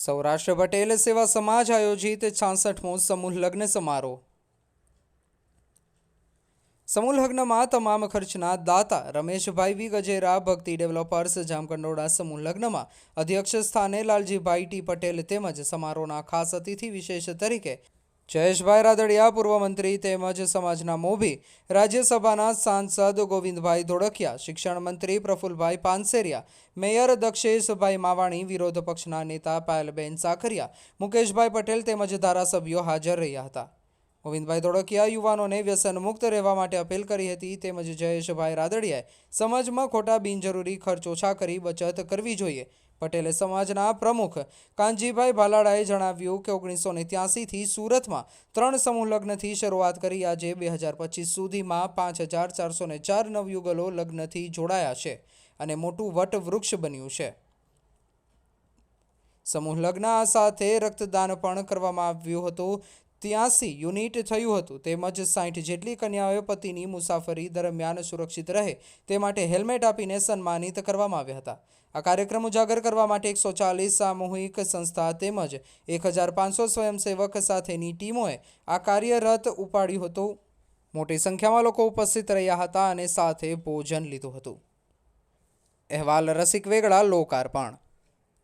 સૌરાષ્ટ્ર પટેલ સેવા સમાજ આયોજિત છાસઠમો સમૂહ લગ્ન સમારોહ. સમૂહ લગ્નમાં તમામ ખર્ચના દાતા રમેશભાઈ વી. ગજેરા, ભક્તિ ડેવલપર્સ, જામકંડોળા સમૂહ લગ્નમાં અધ્યક્ષ સ્થાને લાલજીભાઈ ટી. પટેલ તેમજ સમારોહના ખાસ અતિથિ વિશેષ તરીકે જયેશભાઈ રાદડિયા, પૂર્વ મંત્રી તેમજ સમાજના મોભી, રાજ્યસભાના સાંસદ ગોવિંદભાઈ ધોળકિયા, શિક્ષણ મંત્રી પ્રફુલભાઈ પાનસેરિયા, મેયર દક્ષેશભાઈ માવાણી વિરોધ પક્ષના નેતા પાયલબેન સાખરિયા, મુકેશભાઈ પટેલ તેમજ ધારાસભ્યો હાજર રહ્યા હતા. ગોવિંદભાઈ ધોળકિયા યુવાનોને વ્યસન મુક્ત રહેવા માટે અપીલ કરી હતી. તેમજ જયેશભાઈ રાદડિયાએ સમાજમાં ખોટા બિનજરૂરી ખર્ચ ઓછા કરી બચત કરવી જોઈએ. પટેલે સમાજના પ્રમુખ કાનજીભાઈ ભાલાડાએ જણાવ્યું કે ઓગણીસો ને ત્યાસીથી સુરતમાં ત્રણ સમૂહ લગ્નથી શરૂઆત કરી. આજે બે હજાર પચીસ સુધીમાં પાંચ હજાર ચારસો ને ચાર નવયુગલો લગ્નથી જોડાયા છે અને મોટું વટ વૃક્ષ બન્યું છે. સમૂહ લગ્ન સાથે રક્તદાન પણ કરવામાં આવ્યું હતું. ત્યાંસી યુનિટ થયું હતું. તેમજ સાઠ જેટલી કન્યાઓએ પતિની મુસાફરી દરમિયાન સુરક્ષિત રહે તે માટે હેલ્મેટ આપીને સન્માનિત કરવામાં આવ્યા હતા. આ કાર્યક્રમ ઉજાગર કરવા માટે એકસો ચાલીસ સામૂહિક સંસ્થા તેમજ એક હજાર પાંચસો સ્વયંસેવક સાથેની ટીમોએ આ કાર્યરત ઉપાડ્યું હતું. મોટી સંખ્યામાં લોકો ઉપસ્થિત રહ્યા હતા અને સાથે ભોજન લીધું હતું. અહેવાલ રસિક વેગડા, લોકાર્પણ.